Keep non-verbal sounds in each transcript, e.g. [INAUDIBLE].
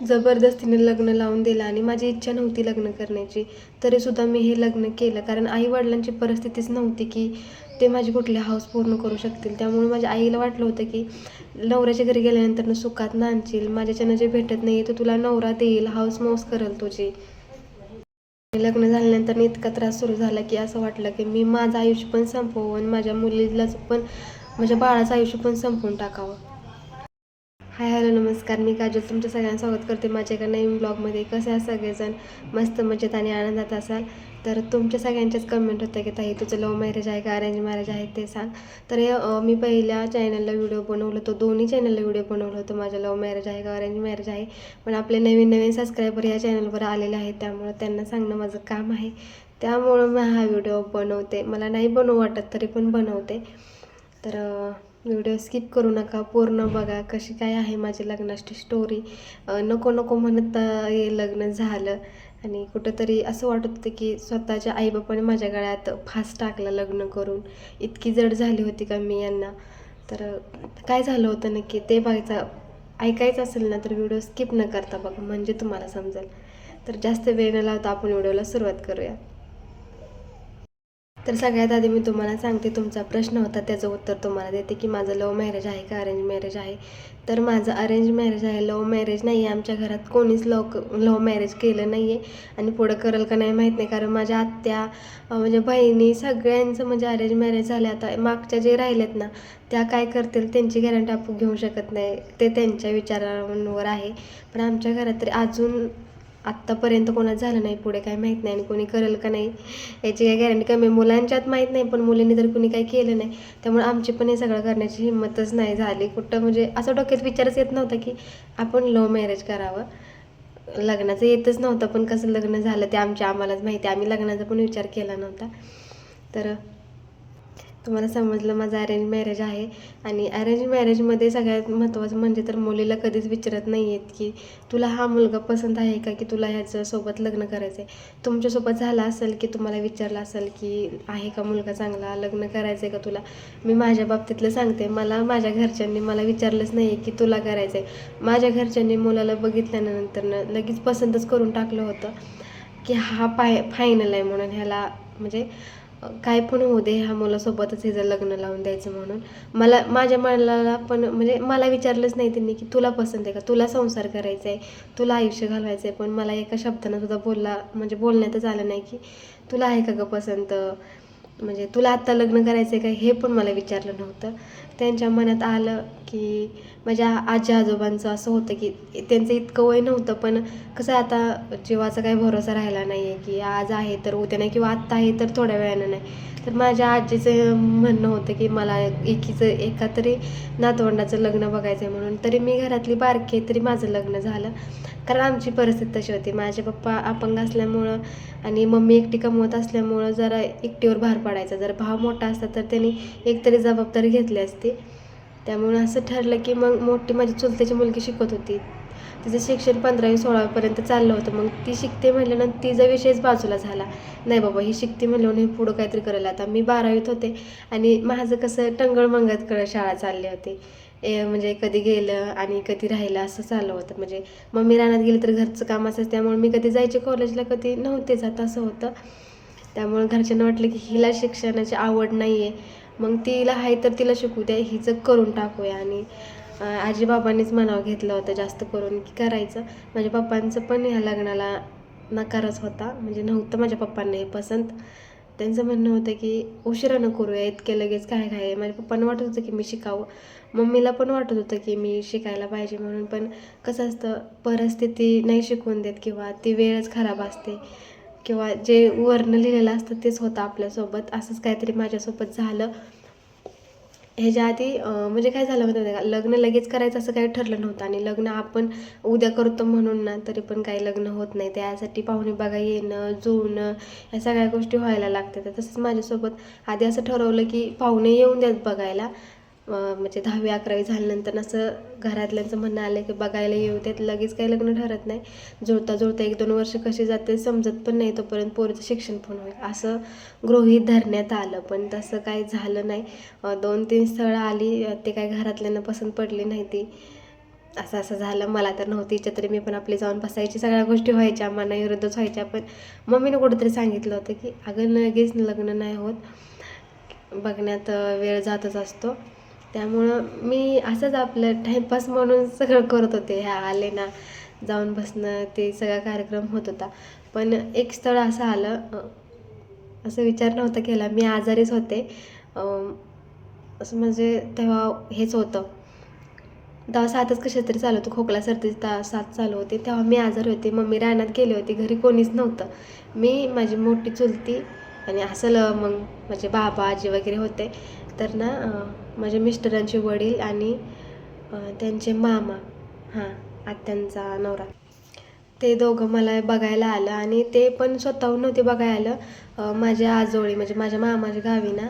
जबरदस्तीने लग्न लावून दिलं आणि माझी इच्छा नव्हती लग्न करण्याची. तरीसुद्धा मी हे लग्न केलं. कारण आईवडिलांची परिस्थितीच नव्हती की ते माझी कुठली हाऊस पूर्ण करू शकतील. त्यामुळे माझ्या आईला वाटलं होतं की नवऱ्याच्या घरी गेल्यानंतर सुखात नांदशील. माझ्याच्यानं जे भेटत नाही तर तुला नवरा देईल. हाऊस मौस करेल तुझी. लग्न झाल्यानंतर इतका त्रास सुरू झाला की असं वाटलं की मी माझं आयुष्य पण संपवून माझ्या मुलीलाच पण माझ्या बाळाचं आयुष्य पण संपवून टाकावं. हाय हॅलो नमस्कार. मी काजल तुमच्या सगळ्यांना स्वागत करते माझ्या एका नवीन ब्लॉगमध्ये. कसे आहे सगळेजण? मस्त मजेत आणि आनंदात असाल? तर तुमच्या सगळ्यांच्याच कमेंट होत्या की ताई तुझं लव्ह मॅरेज आहे का? अरेंज मॅरेज आहे ते सांग. तर मी पहिल्या चॅनलला व्हिडिओ बनवलं होतो. दोन्ही चॅनलला व्हिडिओ बनवलं होतं. माझं लव्ह मॅरेज आहे का? अरेंज मॅरेज आहे. पण आपले नवीन नवीन सबस्क्रायबर या चॅनलवर आलेले आहेत. त्यामुळं त्यांना सांगणं माझं काम आहे. त्यामुळं मी हा व्हिडिओ बनवते. मला नाही बनवू वाटत तरी पण बनवते. तर व्हिडिओ स्किप करू नका पूर्ण बघा कशी काय आहे माझी लग्नाची स्टोरी नको नको म्हणत हे लग्न झालं. आणि कुठंतरी असं वाटत होतं की स्वतःच्या आईबापाने माझ्या गळ्यात फास टाकला लग्न करून. इतकी जड झाली होती का मी यांना? तर काय झालं होतं नक्की ते बघायचं. ऐकायचं असेल ना तर व्हिडिओ स्किप न करता बघा म्हणजे तुम्हाला समजेल. तर जास्त वेळ न लावता आपण व्हिडिओला सुरुवात करूया. तर सगळ्यात आधी मी तुम्हाला सांगते तुमचा प्रश्न होता त्याचं उत्तर तुम्हाला देते की माझं लव्ह मॅरेज आहे का अरेंज मॅरेज आहे? तर माझं अरेंज मॅरेज आहे. लव्ह मॅरेज नाही आहे आमच्या घरात कोणीच लव लव्ह मॅरेज केलं नाही आहे आणि पुढं करेल का नाही माहीत नाही कारण माझ्या आत्या म्हणजे बहिणी सगळ्यांचं म्हणजे अरेंज मॅरेज झालं आता मागच्या जे राहिलेत ना त्या काय करतील त्यांची गॅरंटी आपण घेऊ शकत नाही. ते त्यांच्या विचारांवर आहे. पण आमच्या घरात तरी अजून आत्तापर्यंत कोणाच झालं नाही पुढे काय माहीत नाही आणि कोणी करेल का नाही याची काही गॅरंटी कमी आहे. मुलांच्यात माहीत नाही पण मुलींनी तर कुणी काही केलं नाही त्यामुळे आमची पण हे सगळं करण्याची हिंमतच नाही झाली कुठं म्हणजे असं डोक्यात विचारच येत नव्हता की आपण लव्ह मॅरेज करावं लग्नाचं येतच नव्हतं पण कसं लग्न झालं ते आमच्या आम्हालाच माहिती आहे. आम्ही लग्नाचा पण विचार केला नव्हता तर तुम्हाला समजलं माझं अरेंज मॅरेज आहे. आणि अरेंज मॅरेजमध्ये सगळ्यात महत्त्वाचं म्हणजे तर मुलीला कधीच विचारत नाही आहेत की तुला हा मुलगा पसंत आहे का की तुला ह्याच्यासोबत लग्न करायचं आहे तुमच्यासोबत झाला असेल की तुम्हाला विचारलं असेल की आहे का मुलगा चांगला? लग्न करायचं आहे का तुला? मी माझ्या बाबतीतलं सांगते. मला माझ्या घरच्यांनी मला विचारलंच नाही आहे की तुला करायचं आहे माझ्या घरच्यांनी मुलाला बघितल्यानंतर लगेच पसंतच करून टाकलं होतं की हा पाय फायनल आहे म्हणून ह्याला म्हणजे काय पण होऊ दे ह्या मुलासोबतच हिचं लग्न लावून द्यायचं म्हणून. मला माझ्या मनाला पण म्हणजे मला विचारलंच नाही त्यांनी की तुला पसंत आहे का? तुला संसार करायचा आहे तुला आयुष्य घालवायचं आहे पण मला एका शब्दानं सुद्धा बोलला म्हणजे बोलण्यातच आलं नाही की तुला आहे का ग पसंत? म्हणजे तुला आत्ता लग्न करायचं आहे का? हे पण मला विचारलं नव्हतं. त्यांच्या मनात आलं की माझ्या आजी आजोबांचं असं होतं की त्यांचं इतकं वय नव्हतं पण कसं आता जीवाचा काही भरोसा राहिला नाही आहे की आज आहे तर उद्या नाही किंवा आत्ता आहे तर थोड्या वेळानं नाही. तर माझ्या आजीचं म्हणणं होतं की मला एकीचं एका तरी नातवंडाचं लग्न बघायचं आहे म्हणून. तरी मी घरातली बारकी आहे तरी माझं लग्न झालं. कारण आमची परिस्थिती तशी होती. माझे पप्पा अपंग असल्यामुळं आणि मम्मी एकटी कमवत असल्यामुळं जरा एकटीवर भार पडायचा. जर भाव मोठा असता तर त्यांनी एकतरी जबाबदारी घेतली असती. त्यामुळं असं ठरलं की मग मोठी माझी चुलत्याची मुलगी शिकत होती. तिचं शिक्षण पंधरावी सोळावीपर्यंत चाललं होतं. मग ती शिकते म्हटल्यानंतर तिचा विषयच बाजूला झाला. नाही बाबा ही शिकते म्हटल्यावर हे पुढं काहीतरी करायला आता मी बारावीत होते आणि माझं कसं टंगळमंगळकडं शाळा चालली होती. ए म्हणजे कधी गेलं आणि कधी राहिलं असं चाललं होतं. म्हणजे मम्मी रानात गेली तर घरचं काम असायचं त्यामुळे मी कधी जायचे कॉलेजला कधी नव्हते जात असं होतं. त्यामुळे घरच्यांना वाटलं की हिला शिक्षणाची आवड नाही आहे मग तिला आहे तर तिला शिकू द्या हिचं करून टाकूया. आणि आजी आजीबाबांनीच म्हणावं घेतलं होतं जास्त करून की करायचं. माझ्या पप्पांचं पण ह्या लग्नाला नकारच होता. म्हणजे नव्हतं माझ्या पप्पांना हे पसंत. त्यांचं म्हणणं होतं की उशिरानं करूया इतके लगेच काय काय माझ्या पप्पांना वाटत होतं की मी शिकावं. मम्मीला पण वाटत होतं की मी शिकायला पाहिजे म्हणून. पण कसं असतं परिस्थिती नाही शिकवून देत किंवा ती वेळच खराब असते. किंवा जे वर्ण लिहिलेलं असतं तेच होतं आपल्यासोबत. असंच काहीतरी माझ्यासोबत झालं. ह्याच्या आधी म्हणजे काय झालं होतं का? लग्न लगेच करायचं असं काही ठरलं नव्हतं आणि लग्न आपण उद्या करतो म्हणून ना तरी पण काही लग्न होत नाही. त्यासाठी पाहुणे बघा येणं जुळणं या सगळ्या गोष्टी व्हायला लागतात. तसंच माझ्यासोबत आधी असं ठरवलं की पाहुणे येऊन द्यात बघायला. म्हणजे दहावी अकरावी झाल्यानंतर असं घरातल्यांचं म्हणणं आलं की बघायला येऊ त्यात लगेच काही लग्न ठरत नाही. जुळता जुळता एक दोन वर्ष कशी जाते समजत पण नाही तोपर्यंत पोरीचं शिक्षण पण होईल. असं गृहीत धरण्यात आलं पण तसं काही झालं नाही. दोन तीन स्थळं आली ते काही घरातल्यांना पसंत पडली नाही ती. असं असं झालं. मला तर नव्हती इच्छा तरी मी पण आपली जाऊन बसायची. सगळ्या गोष्टी व्हायच्या मनाविरुद्धच व्हायच्या पण मम्मीनं कुठंतरी सांगितलं होतं की अगं लगेच लग्न नाही होत. बघण्यात वेळ जातच असतो. त्यामुळं मी असंच आपलं टाईमपास म्हणून सगळं करत होते. ह्या आले ना जाऊन बसणं ते सगळा कार्यक्रम होत होता. पण एक स्थळ असं आलं असं विचार नव्हता केला. मी आजारीच होते. असं म्हणजे तेव्हा हेच होतं. दहा सातच कशा तरी चालू होतं. खोकला सर्दी ता सात चालू होते. तेव्हा मी आजारी होते. मम्मी रानात गेले होते. घरी कोणीच नव्हतं. मी माझी मोठी चुलती आणि असं मग माझे बाबा आजी वगैरे होते. तर ना माझ्या मिस्टरांचे वडील आणि त्यांचे मामा हां आत्यांचा नवरा. ते दोघं मला बघायला आलं आणि ते पण स्वतःहून नव्हते बघायला आलं. माझ्या आजोळी म्हणजे माझ्या मामाच्या गावी ना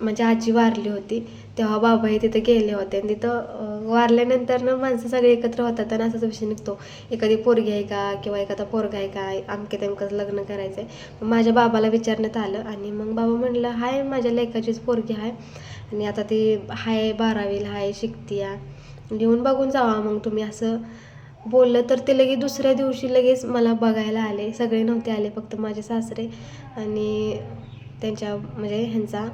माझी आजी वारली होती तेव्हा बाबाही तिथं गेले होते. आणि तिथं वारल्यानंतर ना माणसं सगळे एकत्र होतात आणि असाच विषय निघतो. एखादी पोरगी आहे का किंवा एखादा पोरगा आहे का अमके तेमकंच लग्न करायचं आहे माझ्या बाबाला विचारण्यात आलं आणि मग बाबा म्हणलं हाय माझ्या लेखाचीच पोरगी आहे आणि आता ती हाय बारावीला हाय शिकतीया. लिहून बघून जावा मग तुम्ही असं बोललं तर ते लगेच दुसऱ्या दिवशी लगेच मला बघायला आले. सगळे नव्हते आले फक्त माझे सासरे आणि त्यांच्या म्हणजे ह्यांचा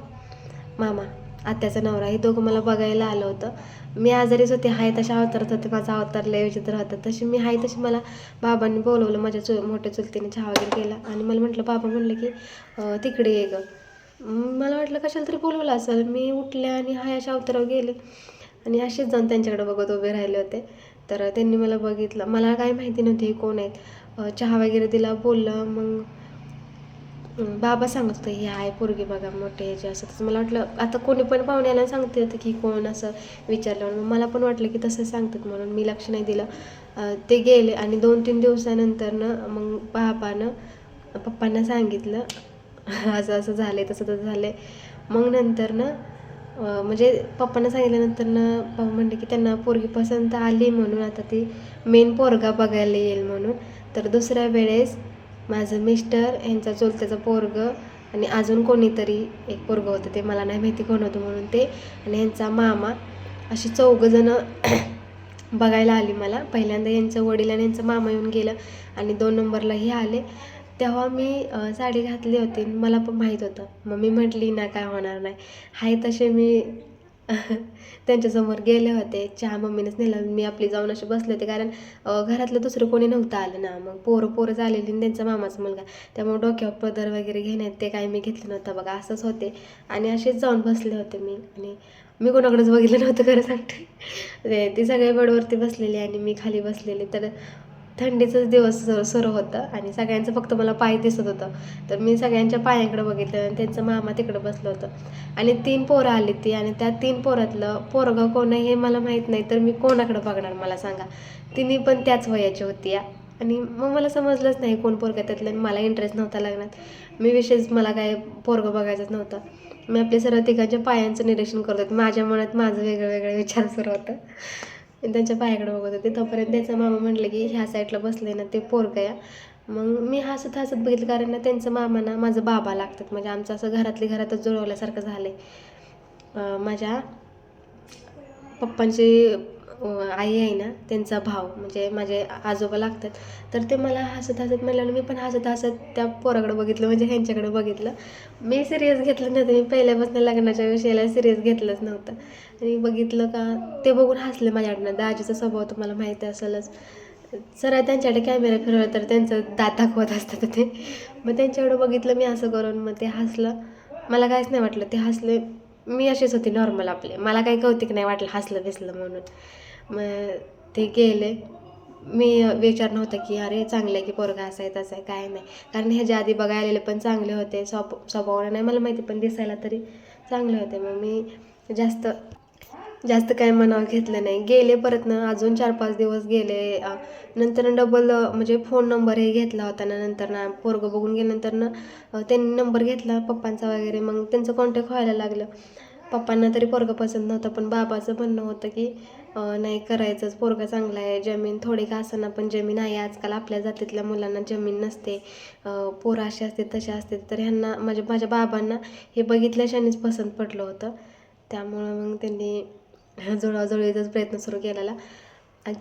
मामा आत्याचा नवरा हे दोघं मला बघायला आलं होतं. मी आजारीच होते हाय तशा अवतारात होते माझा अवतार लय विचित्र होता. तशी मी हाय तशी मला बाबांनी बोलवलं माझ्या चु मोठ्या चुलतीने चहा वगैरे केला. आणि मला म्हटलं बाबा म्हटलं की तिकडे ये गं. मला वाटलं कशाला तरी बोलवलं असेल. मी उठले आणि हाय अशा अवतारावर गेले. आणि असेच जाऊन त्यांच्याकडे बघत उभे राहिले होते. तर त्यांनी मला बघितलं. मला काही माहिती नव्हती हे कोण आहेत. चहा वगैरे दिला बोललं. मग बाबा सांगत होते हे आहे पोरगी बघा मोठे ह्याचे असं. तसं मला वाटलं आता कोणी पण पाहुण्याला सांगते होतं की कोण असं विचारलं. म्हणून मला पण वाटलं की तसं सांगतात म्हणून मी लक्ष नाही दिलं. ते गेले आणि दोन तीन दिवसानंतरनं मग बाबानं पप्पांना सांगितलं असं असं झालं आहे तसं तसं झालं आहे मग नंतरनं म्हणजे पप्पांना सांगितल्यानंतरनं भाऊ म्हणले की त्यांना पोरगी पसंत आली म्हणून आता ती मेन पोरगा बघायला येईल म्हणून. तर दुसऱ्या वेळेस माझं मिस्टर यांचा चुलत्याचा पोरग आणि अजून कोणीतरी एक पोरगं होतं ते मला नाही माहिती कोण होतं म्हणून ते आणि यांचा मामा. अशी चौघंजणं [CLEARS THROAT] बघायला आली मला. पहिल्यांदा यांचं वडील आणि यांचं मामा येऊन गेलं आणि दोन नंबरला हे आले. तेव्हा मी साडी घातली होती मला पण माहीत होतं. मग मी म्हटली ना काय होणार नाही. हाय तसे मी [LAUGHS] त्यांच्यासमोर गेले होते. चहा मम्मीनेच नेला. मी आपली जाऊन असे बसले होते. कारण घरातलं दुसरं कोणी नव्हतं आलं ना. मग पोरं पोरं झालेली आणि त्यांचा मामाचा मुलगा. त्यामुळे डोक्यावर पदर वगैरे घेण्यात ते काही मी घेतलं नव्हतं. बघा असंच होते. आणि असेच जाऊन बसले होते मी. आणि मी कोणाकडेच बघितलं नव्हतं खरं सांगते. ते ती सगळे बेडवरती बसलेली आणि मी खाली बसलेली. तर थंडीचंच दिवस सुरू सुरू होतं आणि सगळ्यांचं फक्त मला पाय दिसत होतं. तर मी सगळ्यांच्या पायांकडे बघितलं आणि त्यांचं मामा तिकडं बसलं होतं. आणि तीन पोरं आली ती आणि त्या तीन पोरातलं पोरगं कोण आहे हे मला माहीत नाही तर मी कोणाकडे बघणार मला सांगा. तिन्ही पण त्याच वयाची होती या. आणि मग मला समजलंच नाही कोण पोरगं त्यातलं आणि मला इंटरेस्ट नव्हता लग्नात मी विशेष मला काय पोरगं बघायचंच नव्हतं. मी आपल्या सर्व तिघांच्या पायांचं निरीक्षण करत माझ्या मनात माझं वेगळं वेगळे विचार सुरू होतं. त्यांच्या पायाकडे बघत होते. तोपर्यंत त्याचा मामा म्हटलं की ह्या साईडला बसले ना ते पोरगं या. मग मी हसत हसत बघितलं कारण ना त्यांचं मामा ना माझं बाबा लागतात. म्हणजे आमचं असं घरातली घरातच जुळवल्यासारखं झालं आहे माझ्या पप्पांची आई आहे ना त्यांचा भाव म्हणजे माझे आजोबा लागतात. तर ते मला हसत हसत म्हणलं मी पण हसत हसत त्या पोराकडं बघितलं म्हणजे ह्यांच्याकडे बघितलं. मी सिरियस घेतलं नव्हतं मी पहिल्यापासून लग्नाच्या विषयाला सिरियस घेतलंच नव्हतं. आणि बघितलं का ते बघून हसलं माझ्याकडनं. दाजीचा स्वभाव तुम्हाला माहिती असेलच. सरळ त्यांच्याकडे कॅमेरा फिरवला तर त्यांचं दात दाखवत असतात ते. मग त्यांच्याकडे बघितलं मी असं करून मग ते हसलं. मला काहीच नाही वाटलं ते हसले. मी अशीच होती नॉर्मल आपले. मला काही कौतिक नाही वाटलं हसलं बिसलं म्हणून. मग ते गेले. मी विचार नव्हता की अरे चांगलं आहे की पोरगा असा आहे तसं आहे काय नाही. कारण ह्याच्या आधी बघायलेले आलेले पण चांगले होते स्वप स्वभावाने नाही मला माहिती पण दिसायला तरी चांगले होते. मग मी जास्त जास्त काय मनावर घेतलं नाही. गेले परत ना अजून चार पाच दिवस गेले. नंतर डबल म्हणजे फोन नंबर हे घेतला होता ना नंतर ना पोरगं बघून गेल्यानंतर ना त्यांनी नंबर घेतला पप्पांचा वगैरे. मग त्यांचं कॉन्टॅक्ट व्हायला लागलं. पप्पांना तरी पोरगं पसंत नव्हतं पण बाबाचं म्हणणं होतं की नाही करायचंच. पोरगा चांगला आहे. जमीन थोडी का असना पण जमीन आहे. आजकाल आपल्या जातीतल्या मुलांना जमीन नसते. पोरं असे असते तसे असते तर ह्यांना माझ्या माझ्या बाबांना हे बघितल्याशानेच पसंत पडलं होतं. त्यामुळं मग त्यांनी जुळवाजुळीचाच प्रयत्न सुरू केलेला.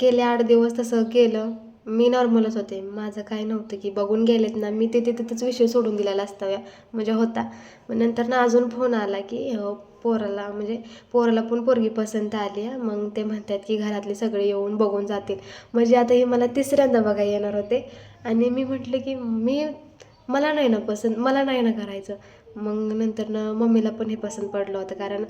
गेले आठ दिवस तसं केलं. मी नॉर्मलच होते. माझं काय नव्हतं की बघून गेलेत ना. मी तिथे तिथंच विषय सोडून दिलेला असता. म्हणजे होता. मग नंतर ना अजून फोन आला की पोराला म्हणजे पोराला पण पोरगी पसंत आली आहे. मग ते म्हणतात की घरातले सगळे येऊन बघून जातील. म्हणजे आता हे मला तिसऱ्यांदा बघायला येणार होते. आणि मी म्हटलं की मी मला नाही ना पसंत मला नाही ना करायचं. मग नंतर ना मम्मीला पण हे पसंत पडलं होतं. कारण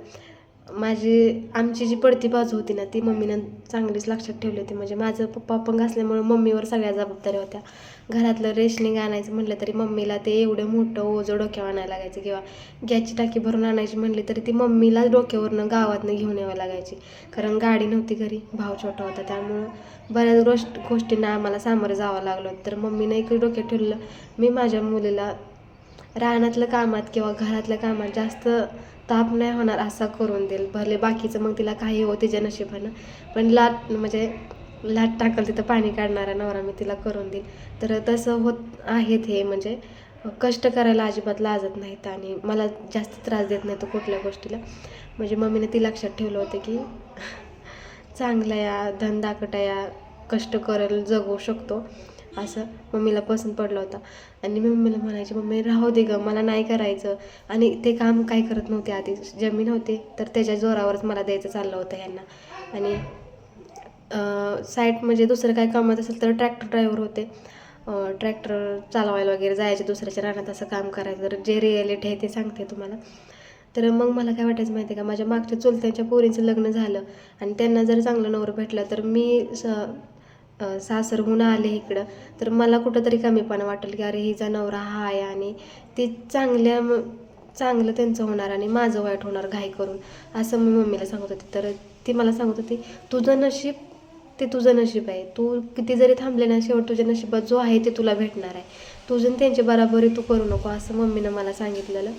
माझी आमची जी पडती बाजू होती ना ती मम्मीनं चांगलीच लक्षात ठेवली होती. म्हणजे माझं पप्पा अपंग असल्यामुळे मम्मीवर सगळ्या जबाबदाऱ्या होत्या. घरातलं रेशनिंग आणायचं म्हटलं तरी मम्मीला ते एवढं मोठं ओझं डोक्यावर आणायला लागायचं. किंवा गॅसची टाकी भरून आणायची म्हटली तरी ती मम्मीला डोक्यावरनं गावातनं घेऊन यावं लागायची. कारण गाडी नव्हती घरी भाव छोटा होता. त्यामुळं बऱ्याच गोष्ट गोष्टींना आम्हाला सामोरं जावं लागलं तर मम्मीनं एक डोक्यात ठेवलं मी माझ्या मुलीला रानातलं कामात किंवा घरातल्या कामात जास्त ताप नाही होणार असा करून देईल. भले बाकीचं मग तिला काही हो तिच्या नशिबानं पण लाट म्हणजे लाट टाकल तिथं पाणी काढणारा नवरा मी तिला करून देईल. तर तसं होत आहेत हे म्हणजे कष्ट करायला अजिबात लाजत नाहीत आणि मला जास्त त्रास देत नाही तो कुठल्या गोष्टीला. म्हणजे मम्मीने ती लक्षात ठेवलं होतं की [LAUGHS] चांगला या धंदाकटा या कष्ट करेल जगू शकतो. असं मम्मीला पसंत पडलं होता. आणि मी मम्मीला म्हणायची मम्मी राहू दे गं मला नाही करायचं. आणि ते काम काय करत नव्हते आधी. जमीन होते तर त्याच्या जोरावरच मला द्यायचं चाललं होतं ह्यांना. आणि साईट म्हणजे दुसरं काय कामात असेल तर ट्रॅक्टर ड्रायव्हर होते. ट्रॅक्टर चालवायला वगैरे जायचे दुसऱ्याच्या रानात असं काम करायचं. तर जे रिॲलिटी आहे ते सांगते तुम्हाला. तर मग मला काय वाटायचं माहिती आहे का? माझ्या मागच्या चुलत्यांच्या पोरींचं लग्न झालं. आणि त्यांना जर चांगलं नवरं भेटलं तर मी स सासरहून आले इकडं तर मला कुठंतरी कमीपणा वाटेल की अरे हिचा नवरा हा आहे आणि ती चांगल्या चांगलं त्यांचं होणार आणि माझं वाईट होणार घाई करून असं मी मम्मीला सांगत होते. तर ती मला सांगत होती तुझं नशीब ते तुझं नशीब आहे. तू किती जरी थांबले ना शेवट तुझ्या नशिबात जो आहे ते तुला भेटणार आहे. तुझं त्यांची बराबरी तू करू नको असं मम्मीनं मला सांगितलेलं.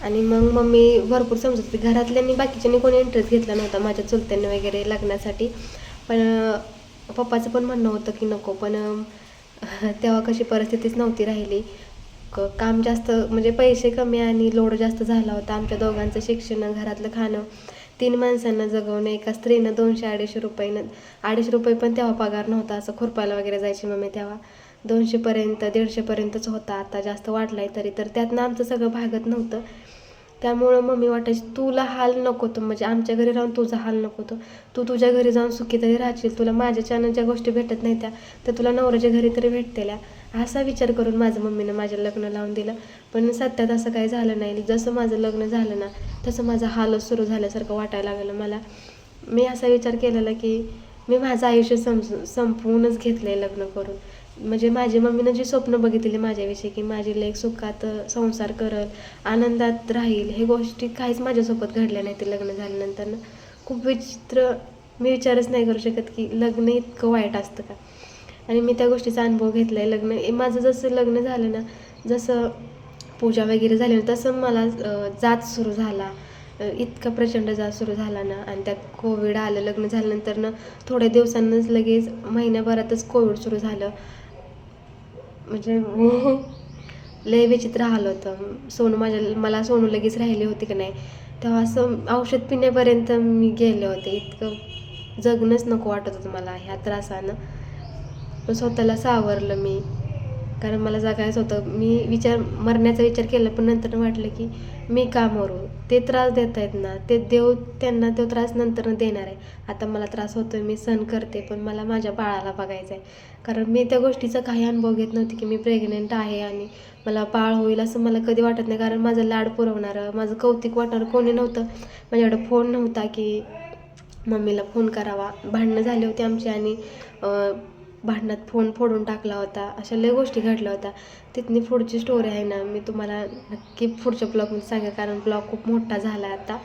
आणि मग मम्मी भरपूर समजत होती. घरातल्यांनी बाकीच्यांनी कोणी इंटरेस्ट घेतला नव्हता माझ्या चुलत्यांनी वगैरे लग्नासाठी. पण पप्पाचं पण म्हणणं होतं की नको पण [LAUGHS] तेव्हा कशी परिस्थितीच नव्हती राहिली. क काम जास्त म्हणजे पैसे कमी आणि लोड जास्त झाला होता. आमच्या दोघांचं शिक्षण घरातलं खाणं तीन माणसांना जगवणं एका स्त्रीनं दोनशे अडीचशे रुपयानं अडीचशे रुपये पण तेव्हा पगार नव्हता. असं खुरपायला वगैरे जायची मम्मी तेव्हा. दोनशेपर्यंत दीडशेपर्यंतच होता. आता जास्त वाढला आहे तरी. तर त्यातनं आमचं सगळं भागत नव्हतं. त्यामुळं मम्मी वाटायची तुला हाल नको तो. म्हणजे आमच्या घरी राहून तुझा हाल नको तो. तू तुझ्या घरी जाऊन सुखी तरी राहशील. तुला माझ्याच्यानं ज्या गोष्टी भेटत नाही त्या तर तुला नवऱ्याच्या घरी तरी भेटतेल्या. असा विचार करून माझं मम्मीनं माझ्या लग्न लावून दिलं. पण सत्यात असं काही झालं नाही. जसं माझं लग्न झालं ना तसं माझा हालच सुरू झाल्यासारखं वाटायला लागलं मला. मी असा विचार केलेला की मी माझं आयुष्य समजून संपवूनच घेतलं आहे लग्न करून. म्हणजे माझी मम्मीनं जी स्वप्न बघितलेली माझ्याविषयी की माझी लेक सुखात संसार करल आनंदात राहील हे गोष्टी काहीच माझ्यासोबत घडल्या नाही ते लग्न झाल्यानंतर. खूप विचित्र मी विचारच नाही करू शकत की लग्न इतकं वाईट असतं का? आणि मी त्या गोष्टीचा अनुभव घेतला आहे लग्न माझं जसं लग्न झालं ना जसं पूजा वगैरे झाली ना तसं मला जात सुरू झाला. इतका प्रचंड जात सुरू झाला ना आणि त्यात कोविड आलं लग्न झाल्यानंतर ना थोड्या दिवसांनाच लगेच महिन्याभरातच कोविड सुरू झालं. म्हणजे मी लय विचित्र आलं होतं. सोनू माझ्या मला सोनू लगेच राहिली होती की नाही तेव्हा असं औषध पिण्यापर्यंत मी गेले होते. इतकं जगणंच नको वाटत होतं मला ह्या त्रासानं. पण स्वतःला सावरलं मी. कारण मला जगायचं होतं. मी विचार मरण्याचा विचार केला पण नंतर वाटलं की मी का मरू? ते त्रास देत आहेत ना ते देव त्यांना तो त्रास नंतर देणार आहे. आता मला त्रास होतोय मी सहन करते पण मला माझ्या बाळाला बघायचं आहे. कारण मी त्या गोष्टीचा काही अनुभव घेत नव्हती की मी प्रेग्नेंट आहे आणि मला बाळ होईल असं मला कधी वाटत नाही. कारण माझं लाड पुरवणारं माझं कौतिक वाटणारं कोणी नव्हतं. म्हणजे माझ्याकडं फोन नव्हता की मम्मीला फोन करावा. भांडणं झाली होती आमची आणि भांडणात फोन फोडून टाकला होता अशा लय गोष्टी घडल्या होत्या. तिथनी पुढची स्टोरी आहे ना मी तुम्हाला नक्की पुढच्या ब्लॉगमध्ये सांगेल कारण ब्लॉग खूप मोठा झाला आहे आता.